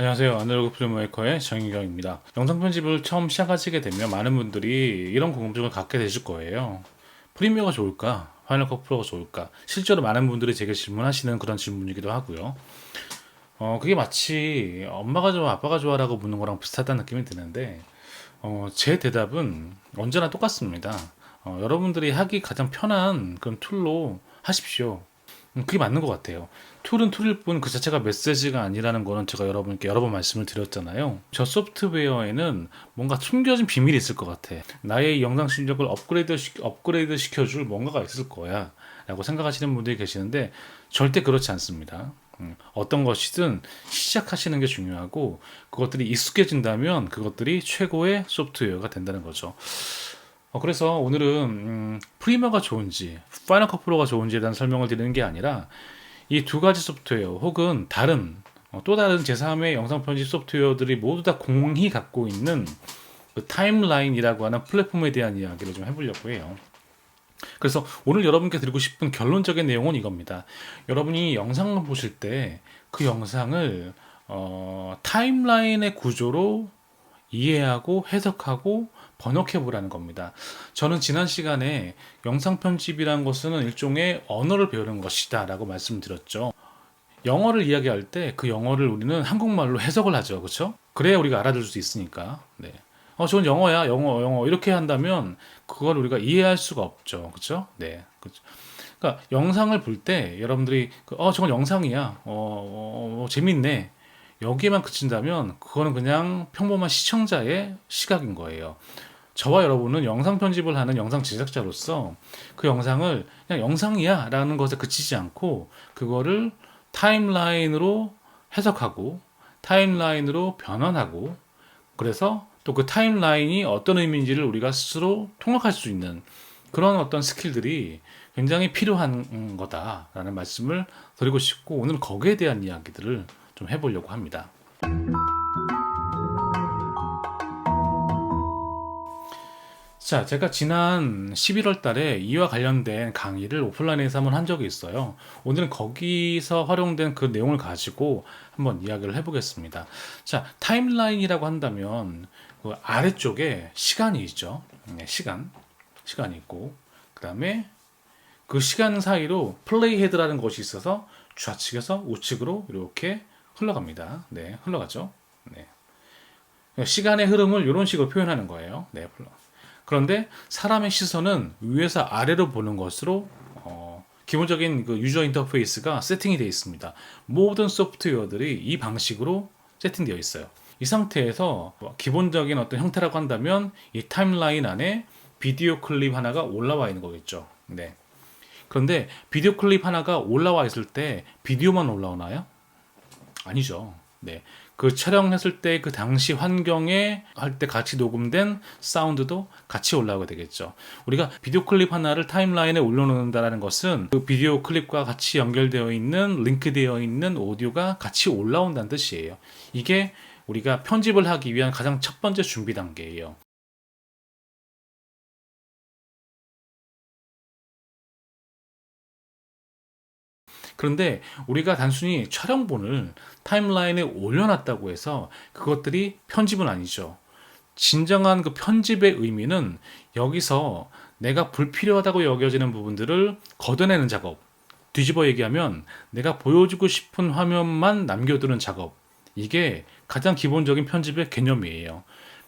안녕하세요. 아날로그 필름메이커의 정유경입니다. 영상 편집을 처음 시작하시게 되면 많은 분들이 이런 궁금증을 갖게 되실 거예요. 프리미어가 좋을까? 파이널 컷 프로가 좋을까? 실제로 많은 분들이 제게 질문하시는 그런 질문이기도 하고요. 어, 그게 마치 엄마가 좋아, 아빠가 좋아라고 묻는 거랑 비슷하다는 느낌이 드는데, 어, 제 대답은 언제나 똑같습니다. 어, 여러분들이 하기 가장 편한 그런 툴로 하십시오. 음, 그게 맞는 것 같아요. 툴은 툴일 뿐 그 자체가 메시지가 아니라는 거는 제가 여러분께 여러 번 말씀을 드렸잖아요. 저 소프트웨어에는 뭔가 숨겨진 비밀이 있을 것 같아. 나의 영상 실력을 업그레이드, 시, 업그레이드 시켜줄 뭔가가 있을 거야. 라고 생각하시는 분들이 계시는데 절대 그렇지 않습니다. 음, 어떤 것이든 시작하시는 게 중요하고 그것들이 익숙해진다면 그것들이 최고의 소프트웨어가 된다는 거죠. 어, 그래서 오늘은 음, 프리미어가 좋은지 파이널 컷 프로가 좋은지에 대한 설명을 드리는 게 아니라 이 두 가지 소프트웨어 혹은 다른 어, 또 다른 제3의 영상 편집 소프트웨어들이 모두 다 공히 갖고 있는 그 타임라인이라고 하는 플랫폼에 대한 이야기를 좀 해보려고 해요. 그래서 오늘 여러분께 드리고 싶은 결론적인 내용은 이겁니다. 여러분이 영상을 보실 때 그 영상을 어, 타임라인의 구조로 이해하고 해석하고 번역해 보라는 겁니다. 저는 지난 시간에 영상 편집이란 것은 일종의 언어를 배우는 것이다 라고 말씀드렸죠. 영어를 이야기할 때 그 영어를 우리는 한국말로 해석을 하죠. 그렇죠? 그래야 우리가 알아들을 수 있으니까. 네. 어, 저건 영어야. 영어, 영어. 이렇게 한다면 그걸 우리가 이해할 수가 없죠. 그렇죠? 네. 그렇죠. 그러니까 영상을 볼 때 여러분들이 그, 어, 저건 영상이야. 어, 어, 어 재밌네. 여기에만 그친다면 그거는 그냥 평범한 시청자의 시각인 거예요. 저와 여러분은 영상 편집을 하는 영상 제작자로서 그 영상을 그냥 영상이야 라는 것에 그치지 않고 그거를 타임라인으로 해석하고 타임라인으로 변환하고 그래서 또 그 타임라인이 어떤 의미인지를 우리가 스스로 통역할 수 있는 그런 어떤 스킬들이 굉장히 필요한 거다라는 말씀을 드리고 싶고 오늘 거기에 대한 이야기들을 좀 해보려고 합니다. 자, 제가 지난 11월 달에 이와 관련된 강의를 오프라인에서 한번 한 적이 있어요. 오늘은 거기서 활용된 그 내용을 가지고 한번 이야기를 해보겠습니다. 자, 타임라인이라고 한다면 그 아래쪽에 시간이 있죠. 네, 시간. 시간이 있고, 그 다음에 그 시간 사이로 플레이 헤드라는 것이 있어서 좌측에서 우측으로 이렇게 흘러갑니다. 네, 흘러가죠. 네. 시간의 흐름을 이런 식으로 표현하는 거예요. 네, 그런데 사람의 시선은 위에서 아래로 보는 것으로 어, 기본적인 그 유저 인터페이스가 세팅이 되어 있습니다. 모든 소프트웨어들이 이 방식으로 세팅되어 있어요. 이 상태에서 기본적인 어떤 형태라고 한다면 이 타임라인 안에 비디오 클립 하나가 올라와 있는 거겠죠. 네. 그런데 비디오 클립 하나가 올라와 있을 때 비디오만 올라오나요? 아니죠. 네. 그 촬영했을 때 그 당시 환경에 할 때 같이 녹음된 사운드도 같이 올라오게 되겠죠. 우리가 비디오 클립 하나를 타임라인에 올려놓는다는 것은 그 비디오 클립과 같이 연결되어 있는 링크되어 있는 오디오가 같이 올라온다는 뜻이에요. 이게 우리가 편집을 하기 위한 가장 첫 번째 준비 단계예요. 그런데 우리가 단순히 촬영본을 타임라인에 올려놨다고 해서 그것들이 편집은 아니죠. 진정한 그 편집의 의미는 여기서 내가 불필요하다고 여겨지는 부분들을 걷어내는 작업. 뒤집어 얘기하면 내가 보여주고 싶은 화면만 남겨두는 작업. 이게 가장 기본적인 편집의 개념이에요.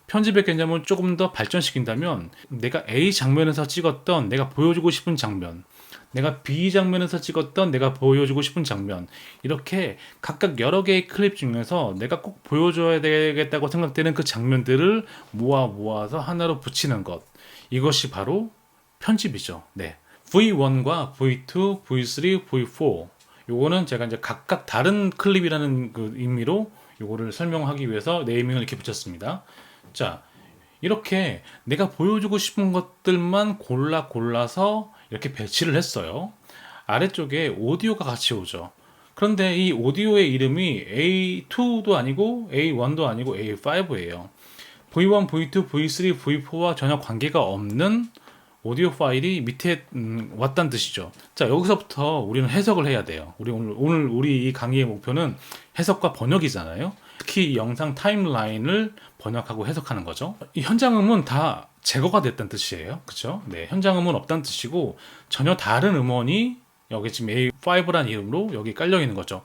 편집의 개념을 조금 더 발전시킨다면 내가 A 장면에서 찍었던 내가 보여주고 싶은 장면, 내가 B 장면에서 찍었던 내가 보여주고 싶은 장면 이렇게 각각 여러 개의 클립 중에서 내가 꼭 보여줘야 되겠다고 생각되는 그 장면들을 모아 모아서 하나로 붙이는 것 이것이 바로 편집이죠. 네. V1과 V2, V3, V4 요거는 제가 이제 각각 다른 클립이라는 그 의미로 요거를 설명하기 위해서 네이밍을 이렇게 붙였습니다. 자, 이렇게 내가 보여주고 싶은 것들만 골라 골라서 이렇게 배치를 했어요. 아래쪽에 오디오가 같이 오죠. 그런데 이 오디오의 이름이 A2도 아니고 A1도 아니고 A5예요. V1, V2, V3, V4와 전혀 관계가 없는 오디오 파일이 밑에 음, 왔다는 뜻이죠. 자 여기서부터 우리는 해석을 해야 돼요. 우리 오늘 오늘 우리 이 강의의 목표는 해석과 번역이잖아요. 특히 이 영상 타임라인을 번역하고 해석하는 거죠. 이 현장음은 다 제거가 됐다는 뜻이에요. 그쵸? 네, 현장음은 없다는 뜻이고 전혀 다른 음원이 여기 지금 A5란 이름으로 여기 깔려 있는 거죠.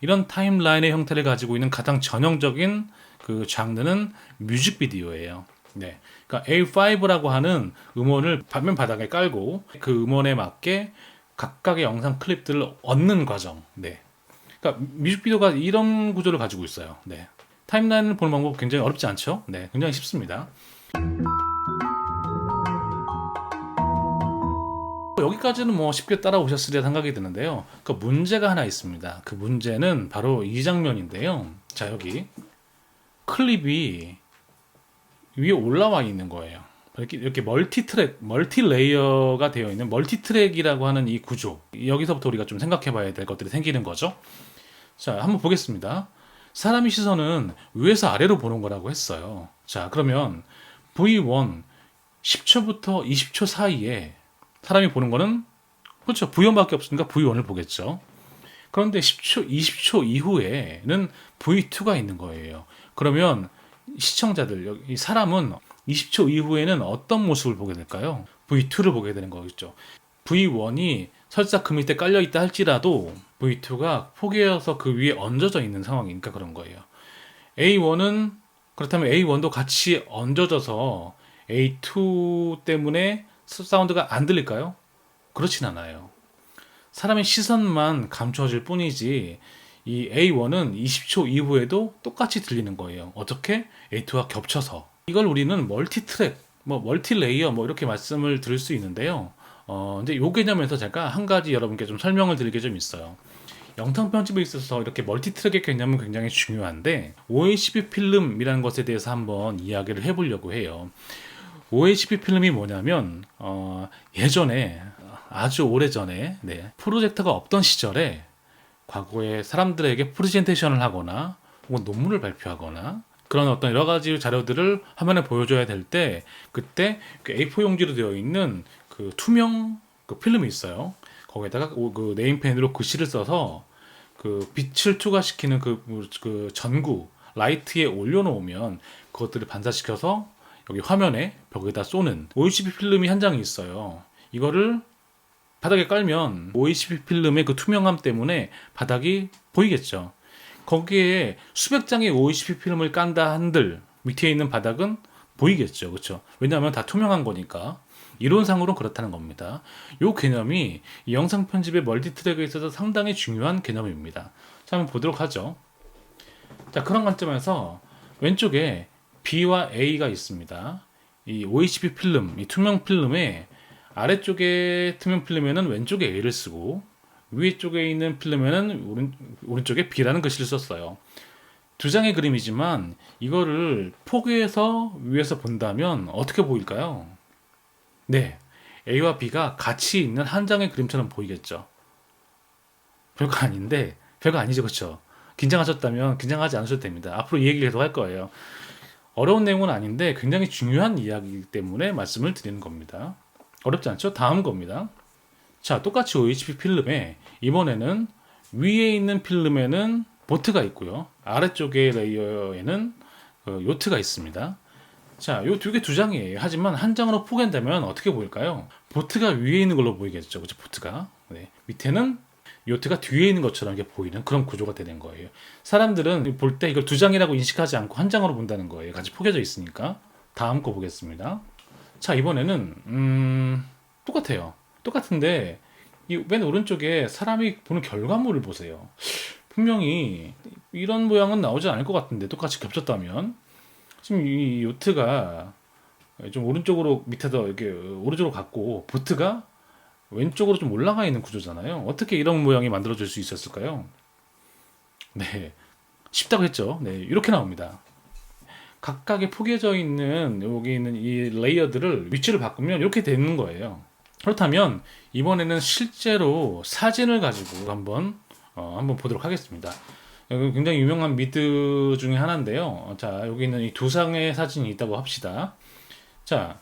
이런 타임라인의 형태를 가지고 있는 가장 전형적인 그 장르는 뮤직비디오예요. 네. 그러니까 A5라고 하는 음원을 반면 바닥에 깔고 그 음원에 맞게 각각의 영상 클립들을 얻는 과정. 네. 그러니까 뮤직비디오가 이런 구조를 가지고 있어요. 네. 타임라인을 보는 방법 굉장히 어렵지 않죠? 네. 굉장히 쉽습니다. 여기까지는 뭐 쉽게 따라오셨으리라 생각이 드는데요. 그 문제가 하나 있습니다. 그 문제는 바로 이 장면인데요. 자, 여기 클립이 위에 올라와 있는 거예요. 이렇게, 이렇게 멀티 트랙, 멀티 레이어가 되어 있는 멀티 트랙이라고 하는 이 구조. 여기서부터 우리가 좀 생각해 봐야 될 것들이 생기는 거죠. 자, 한번 보겠습니다. 사람의 시선은 위에서 아래로 보는 거라고 했어요. 자, 그러면 V1 10초부터 20초 사이에 사람이 보는 거는 그렇죠. V1밖에 없으니까 V1을 보겠죠. 그런데 10초, 20초 이후에는 V2가 있는 거예요. 그러면 시청자들, 여기 사람은 20초 이후에는 어떤 모습을 보게 될까요? V2를 보게 되는 거겠죠. V1이 설사 그 밑에 깔려 있다 할지라도 V2가 포개어서 그 위에 얹어져 있는 상황이니까 그런 거예요. A1은 그렇다면 A1도 같이 얹어져서 A2 때문에 사운드가 안 들릴까요? 그렇진 않아요. 사람의 시선만 감춰질 뿐이지 이 A1은 20초 이후에도 똑같이 들리는 거예요. 어떻게? A2와 겹쳐서. 이걸 우리는 멀티 트랙, 뭐 멀티 레이어 뭐 이렇게 말씀을 드릴 수 있는데요. 어, 이제 요 개념에서 제가 한 가지 여러분께 좀 설명을 드릴 게 좀 있어요. 영상 편집에 있어서 이렇게 멀티 트랙의 개념은 굉장히 중요한데 OHP 필름이라는 것에 대해서 한번 이야기를 해보려고 해요. OHP 필름이 뭐냐면 어, 예전에 아주 오래 전에 네, 프로젝터가 없던 시절에 과거에 사람들에게 프레젠테이션을 하거나 혹은 논문을 발표하거나 그런 어떤 여러 가지 자료들을 화면에 보여줘야 될 때 그때 그 A4 용지로 되어 있는 그 투명 그 필름이 있어요. 거기에다가 오- 그 네임펜으로 글씨를 써서 그 빛을 투과시키는 그, 그 전구 라이트에 올려놓으면 그것들을 반사시켜서 여기 화면에 벽에다 쏘는 OHP 필름이 한 장이 있어요. 이거를 바닥에 깔면 OHP 필름의 그 투명함 때문에 바닥이 보이겠죠. 거기에 수백 장의 OHP 필름을 깐다 한들 밑에 있는 바닥은 보이겠죠. 그렇죠? 왜냐하면 다 투명한 거니까. 이론상으로 그렇다는 겁니다. 이 개념이 이 영상 편집의 멀티 트랙에 있어서 상당히 중요한 개념입니다. 자, 한번 보도록 하죠. 자, 그런 관점에서 왼쪽에 B와 A가 있습니다. 이 OHP 필름, 이 투명 필름에 아래쪽에 투명 필름에는 왼쪽에 A를 쓰고 위에 쪽에 있는 필름에는 오른, 오른쪽에 B라는 글씨를 썼어요. 두 장의 그림이지만 이거를 포개해서 위에서 본다면 어떻게 보일까요? 네, A와 B가 같이 있는 한 장의 그림처럼 보이겠죠. 별거 아닌데 별거 아니죠, 그렇죠? 긴장하셨다면 긴장하지 않으셔도 됩니다. 앞으로 이 얘기를 계속 할 거예요. 어려운 내용은 아닌데 굉장히 중요한 이야기이기 때문에 말씀을 드리는 겁니다. 어렵지 않죠? 다음 겁니다. 자, 똑같이 OHP 필름에 이번에는 위에 있는 필름에는 보트가 있고요. 아래쪽의 레이어에는 어, 요트가 있습니다. 자, 요 두 개 두 장이에요. 하지만 한 장으로 포갠다면 어떻게 보일까요? 보트가 위에 있는 걸로 보이겠죠. 그죠? 보트가. 네. 밑에는 요트가 뒤에 있는 것처럼 이렇게 보이는 그런 구조가 되는 거예요. 사람들은 볼 때 이걸 두 장이라고 인식하지 않고 한 장으로 본다는 거예요. 같이 포개져 있으니까. 다음 거 보겠습니다. 자, 이번에는 음, 똑같아요. 똑같은데 이 맨 오른쪽에 사람이 보는 결과물을 보세요. 분명히 이런 모양은 나오지 않을 것 같은데 똑같이 겹쳤다면 지금 이 요트가 좀 오른쪽으로 밑에서 이렇게 오른쪽으로 갔고 보트가 왼쪽으로 좀 올라가 있는 구조잖아요. 어떻게 이런 모양이 만들어질 수 있었을까요? 네, 쉽다고 했죠. 네, 이렇게 나옵니다. 각각의 포개져 있는 여기 있는 이 레이어들을 위치를 바꾸면 이렇게 되는 거예요. 그렇다면 이번에는 실제로 사진을 가지고 한번 어, 한번 보도록 하겠습니다. 여기 굉장히 유명한 미드 중에 하나인데요. 자, 여기 있는 이두 장의 사진이 있다고 합시다. 자,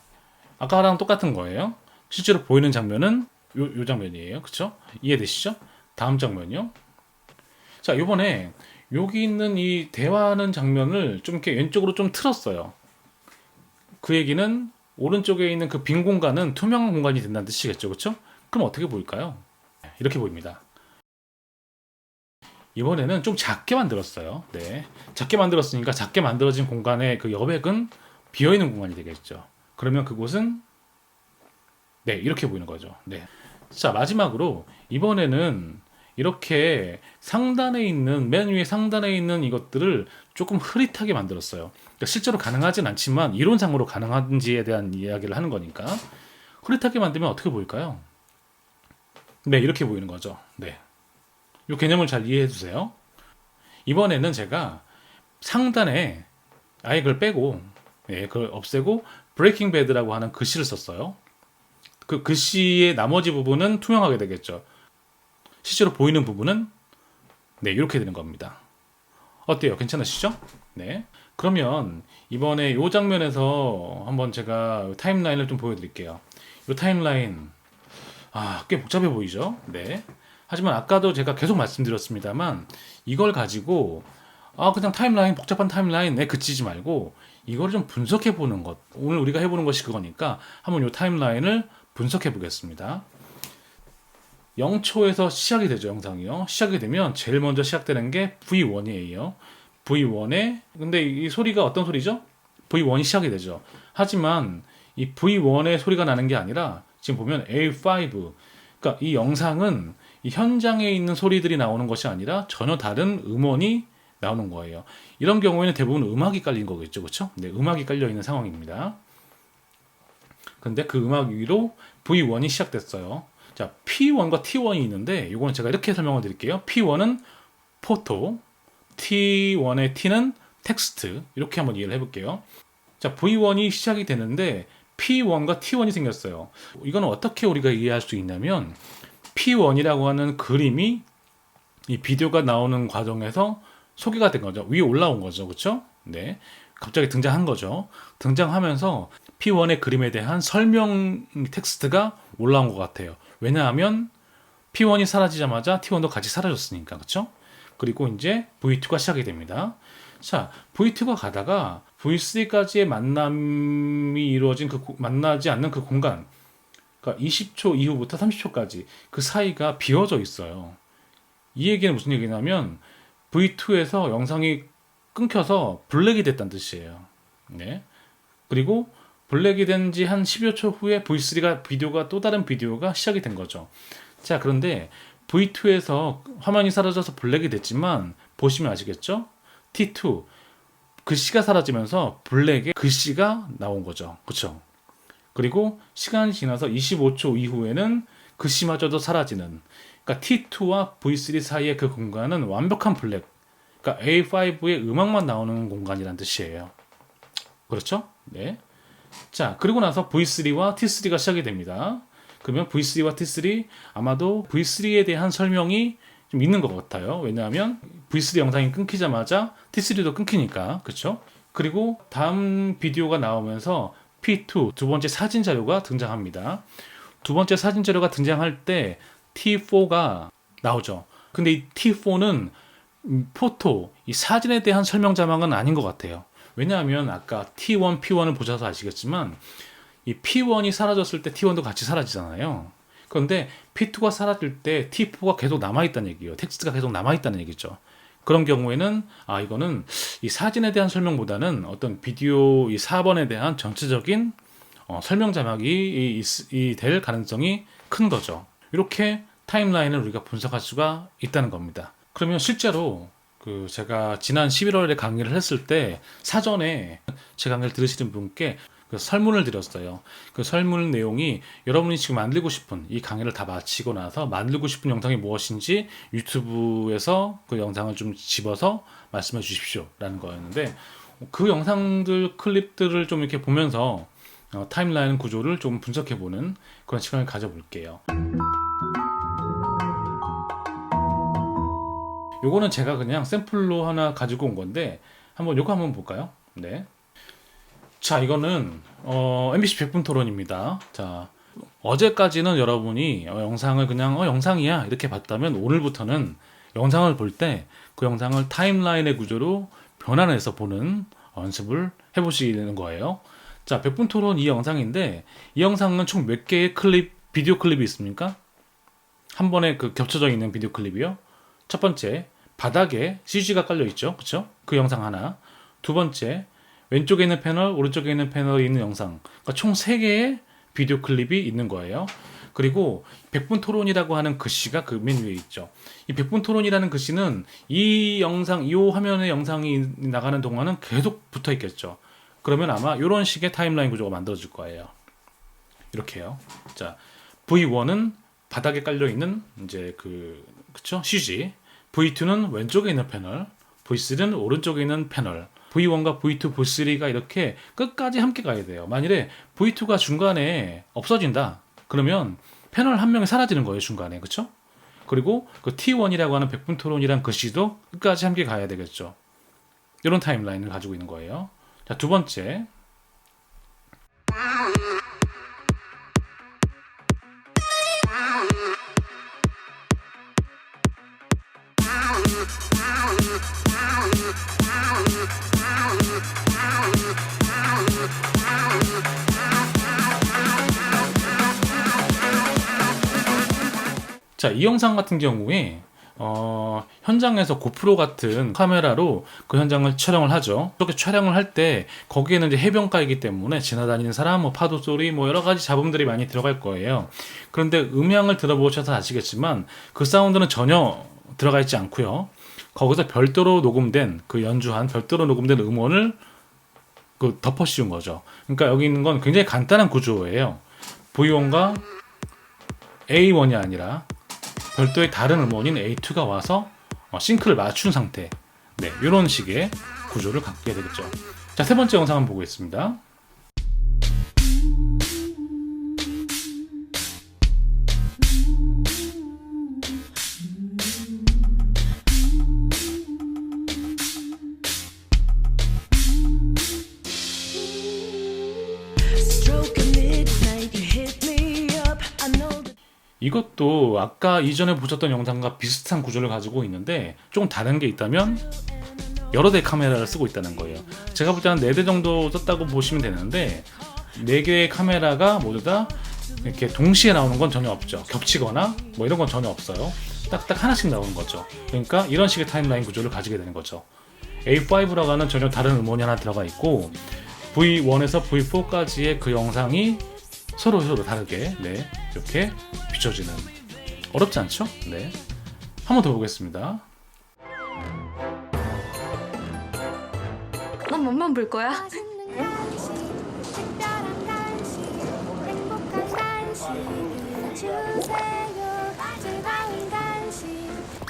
아까랑 똑같은 거예요. 실제로 보이는 장면은 요, 요 장면이에요. 그쵸? 이해되시죠? 다음 장면이요. 자, 요번에 여기 있는 이 대화하는 장면을 좀 이렇게 왼쪽으로 좀 틀었어요. 그 얘기는 오른쪽에 있는 그 빈 공간은 투명한 공간이 된다는 뜻이겠죠, 그렇죠? 그럼 어떻게 보일까요? 이렇게 보입니다. 이번에는 좀 작게 만들었어요. 네, 작게 만들었으니까 작게 만들어진 공간의 그 여백은 비어 있는 공간이 되겠죠. 그러면 그곳은 네 이렇게 보이는 거죠. 네. 자 마지막으로 이번에는 이렇게 상단에 있는 맨 위에 상단에 있는 이것들을 조금 흐릿하게 만들었어요. 그러니까 실제로 가능하진 않지만 이론상으로 가능한지에 대한 이야기를 하는 거니까 흐릿하게 만들면 어떻게 보일까요? 네 이렇게 보이는 거죠. 네. 이 개념을 잘 이해해 주세요. 이번에는 제가 상단에 아예 그걸 빼고 예, 그걸 없애고 브레이킹 배드라고 하는 글씨를 썼어요. 그 글씨의 나머지 부분은 투명하게 되겠죠. 실제로 보이는 부분은 네, 이렇게 되는 겁니다. 어때요? 괜찮으시죠? 네. 그러면 이번에 이 장면에서 한번 제가 타임라인을 좀 보여드릴게요. 이 타임라인 아, 꽤 복잡해 보이죠? 네. 하지만 아까도 제가 계속 말씀드렸습니다만 이걸 가지고 아 그냥 타임라인 복잡한 타임라인에 그치지 말고 이걸 좀 분석해 보는 것 오늘 우리가 해보는 것이 그거니까 한번 이 타임라인을 분석해 보겠습니다. 0초에서 시작이 되죠 영상이요. 시작이 되면 제일 먼저 시작되는 게 V1이에요. V1에 근데 이 소리가 어떤 소리죠? V1이 시작이 되죠. 하지만 이 V1의 소리가 나는 게 아니라 지금 보면 A5 그러니까 이 영상은 이 현장에 있는 소리들이 나오는 것이 아니라 전혀 다른 음원이 나오는 거예요. 이런 경우에는 대부분 음악이 깔린 거겠죠, 그렇죠? 네, 음악이 깔려 있는 상황입니다. 근데 그 음악 위로 V1이 시작됐어요. 자, P1과 T1이 있는데 이거는 제가 이렇게 설명을 드릴게요. P1은 포토, T1의 T는 텍스트 이렇게 한번 이해를 해 볼게요. 자, V1이 시작이 되는데 P1과 T1이 생겼어요. 이거는 어떻게 우리가 이해할 수 있냐면 P1이라고 하는 그림이 이 비디오가 나오는 과정에서 소개가 된 거죠. 위에 올라온 거죠. 그렇죠? 네. 갑자기 등장한 거죠. 등장하면서 P1의 그림에 대한 설명 텍스트가 올라온 것 같아요. 왜냐하면 P1이 사라지자마자 T1도 같이 사라졌으니까. 그렇죠? 그리고 이제 V2가 시작이 됩니다. 자, V2가 가다가 V3까지의 만남이 이루어진 그 고- 만나지 않는 그 공간 그러니까 20초 이후부터 30초까지 그 사이가 비어져 있어요. 이 얘기는 무슨 얘기냐면 V2에서 영상이 끊겨서 블랙이 됐다는 뜻이에요. 네. 그리고 블랙이 된 지 한 10여 초 후에 V3가 비디오가 또 다른 비디오가 시작이 된 거죠. 자, 그런데 V2에서 화면이 사라져서 블랙이 됐지만 보시면 아시겠죠? T2 글씨가 사라지면서 블랙에 글씨가 나온 거죠. 그렇죠? 그리고 시간이 지나서 25초 이후에는 글씨마저도 사라지는 그러니까 T2와 V3 사이의 그 공간은 완벽한 블랙 그러니까 A5의 음악만 나오는 공간이란 뜻이에요 그렇죠? 네. 자 그리고 나서 V3와 T3가 시작이 됩니다 그러면 V3와 T3 아마도 V3에 대한 설명이 좀 있는 것 같아요 왜냐하면 V3 영상이 끊기자마자 T3도 끊기니까 그렇죠? 그리고 다음 비디오가 나오면서 P2 두 번째 사진 자료가 등장합니다. 두 번째 사진 자료가 등장할 때 T4가 나오죠. 근데 이 T4는 포토, 이 사진에 대한 설명 자막은 아닌 것 같아요. 왜냐하면 아까 T1, P1을 보셔서 아시겠지만 이 P1이 사라졌을 때 T1도 같이 사라지잖아요. 그런데 P2가 사라질 때 T4가 계속 남아있다는 얘기예요. 텍스트가 계속 남아있다는 얘기죠. 그런 경우에는 아 이거는 이 사진에 대한 설명보다는 어떤 비디오 이 4번에 대한 전체적인 어, 설명 자막이 이 될 가능성이 큰 거죠. 이렇게 타임라인을 우리가 분석할 수가 있다는 겁니다. 그러면 실제로 그 제가 지난 11월에 강의를 했을 때 사전에 제 강의를 들으시는 분께 그 설문을 드렸어요. 그 설문 내용이 여러분이 지금 만들고 싶은 이 강의를 다 마치고 나서 만들고 싶은 영상이 무엇인지 유튜브에서 그 영상을 좀 집어서 말씀해 주십시오라는 거였는데 그 영상들 클립들을 좀 이렇게 보면서 어, 타임라인 구조를 좀 분석해 보는 그런 시간을 가져볼게요. 요거는 제가 그냥 샘플로 하나 가지고 온 건데 한번 요거 한번 볼까요? 네. 자, 이거는 어, MBC 100분 토론입니다. 자, 어제까지는 여러분이 어, 영상을 그냥 어, 영상이야 이렇게 봤다면 오늘부터는 영상을 볼 때 그 영상을 타임라인의 구조로 변환해서 보는 연습을 해보시는 거예요. 자, 100분 토론 이 영상인데 이 영상은 총 몇 개의 클립, 비디오 클립이 있습니까? 한 번에 그 겹쳐져 있는 비디오 클립이요. 첫 번째, 바닥에 CG가 깔려 있죠. 그쵸? 그 영상 하나. 두 번째, 왼쪽에 있는 패널, 오른쪽에 있는 패널에 있는 영상. 그러니까 총 3개의 비디오 클립이 있는 거예요. 그리고 100분 토론이라고 하는 글씨가 그 맨 위에 있죠. 이 100분 토론이라는 글씨는 이 영상, 이 화면에 영상이 나가는 동안은 계속 붙어 있겠죠. 그러면 아마 이런 식의 타임라인 구조가 만들어질 거예요. 이렇게요. 자, V1은 바닥에 깔려 있는 이제 그 그쵸? CG. V2는 왼쪽에 있는 패널. V3는 오른쪽에 있는 패널. V1과 V2, V3가 이렇게 끝까지 함께 가야 돼요. 만일에 V2가 중간에 없어진다. 그러면 패널 한 명이 사라지는 거예요, 중간에. 그쵸? 그리고 그 T1이라고 하는 백분 토론이란 글씨도 끝까지 함께 가야 되겠죠. 이런 타임라인을 가지고 있는 거예요. 자, 두 번째. 자, 이 영상 같은 경우에 어, 현장에서 고프로 같은 카메라로 그 현장을 촬영을 하죠. 그렇게 촬영을 할 때 거기에는 이제 해변가이기 때문에 지나다니는 사람, 뭐 파도 소리, 뭐 여러 가지 잡음들이 많이 들어갈 거예요. 그런데 음향을 들어보셔서 아시겠지만 그 사운드는 전혀 들어가 있지 않고요. 거기서 별도로 녹음된 그 연주한 별도로 녹음된 음원을 그 덮어 씌운 거죠. 그러니까 여기 있는 건 굉장히 간단한 구조예요. V1과 A1이 아니라 별도의 다른 음원인 A2가 와서 어, 싱크를 맞춘 상태. 네, 이런 식의 구조를 갖게 되겠죠. 자, 세 번째 영상 한번 보겠습니다. 이것도 아까 이전에 보셨던 영상과 비슷한 구조를 가지고 있는데 조금 다른 게 있다면 여러 대 카메라를 쓰고 있다는 거예요. 제가 볼 때는 4대 정도 썼다고 보시면 되는데 4개의 카메라가 모두 다 이렇게 동시에 나오는 건 전혀 없죠. 겹치거나 뭐 이런 건 전혀 없어요. 딱딱 하나씩 나오는 거죠. 그러니까 이런 식의 타임라인 구조를 가지게 되는 거죠. A5라고 하는 전혀 다른 음원이 하나 들어가 있고 V1에서 V4까지의 그 영상이 서로 서로 다르게 네 이렇게 비춰지는 어렵지 않죠? 네. 한 번 더 보겠습니다. 난 몸만 볼 거야.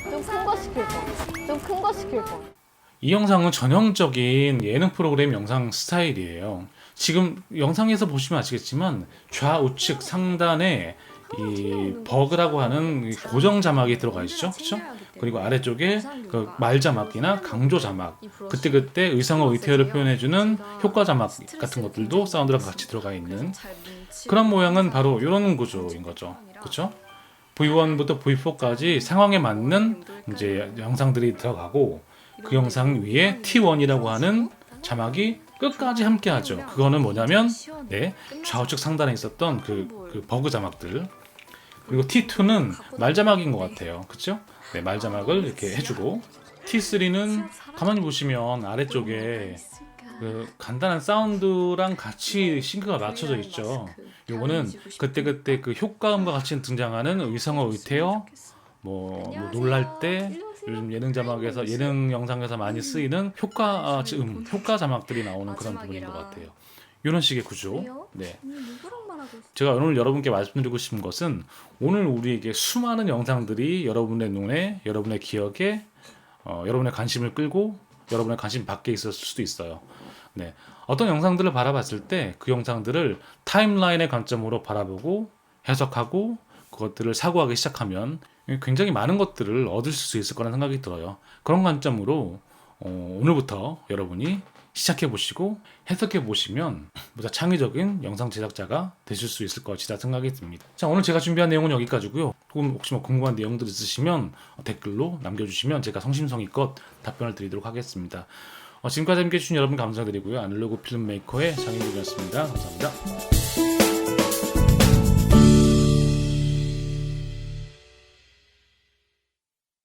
좀 큰 거 시킬 거. 좀 큰 거 시킬 거. 이 영상은 전형적인 예능 프로그램 영상 스타일이에요. 지금 영상에서 보시면 아시겠지만 좌우측 상단에 이 버그라고 하는 이 고정 자막이 들어가 있죠, 그렇죠? 그리고 아래쪽에 그 말 자막이나 강조 자막, 그때 그때 의상어 의태어를 표현해 주는 효과 자막 같은 것들도 사운드랑 같이 들어가 있는 그런 모양은 바로 이런 구조인 거죠, 그렇죠? V1부터 V4까지 상황에 맞는 이제 영상들이 들어가고 그 영상 위에 T1이라고 하는 자막이 끝까지 함께 하죠. 그거는 뭐냐면 네, 좌우측 상단에 있었던 그, 그 버그 자막들. 그리고 T2는 말 자막인 것 같아요. 그쵸? 네, 말 자막을 이렇게 해주고 T3는 가만히 보시면 아래쪽에 그 간단한 사운드랑 같이 싱크가 맞춰져 있죠. 요거는 그때그때 그 효과음과 같이 등장하는 의성어 의태어 뭐, 뭐 놀랄 때 요즘 예능 자막에서 예능 영상에서 많이 쓰이는 효과 아, 음, 효과 자막들이 나오는 그런 부분인 것 같아요. 이런 식의 구조. 네. 있어? 제가 오늘 여러분께 말씀드리고 싶은 것은 오늘 우리에게 수많은 영상들이 여러분의 눈에, 여러분의 기억에, 어, 여러분의 관심을 끌고 여러분의 관심 밖에 있었을 수도 있어요. 네. 어떤 영상들을 바라봤을 때 그 영상들을 타임라인의 관점으로 바라보고 해석하고 그것들을 사고하기 시작하면 굉장히 많은 것들을 얻을 수 있을 거라는 생각이 들어요. 그런 관점으로 어, 오늘부터 여러분이 시작해 보시고 해석해 보시면 보다 창의적인 영상 제작자가 되실 수 있을 것이다 생각이 듭니다. 자 오늘 제가 준비한 내용은 여기까지고요. 혹은 혹시 뭐 궁금한 내용들 있으시면 댓글로 남겨주시면 제가 성심성의껏 답변을 드리도록 하겠습니다. 어, 지금까지 함께해 주신 여러분 감사드리고요. 아날로그 필름메이커의 장인국이었습니다. 감사합니다.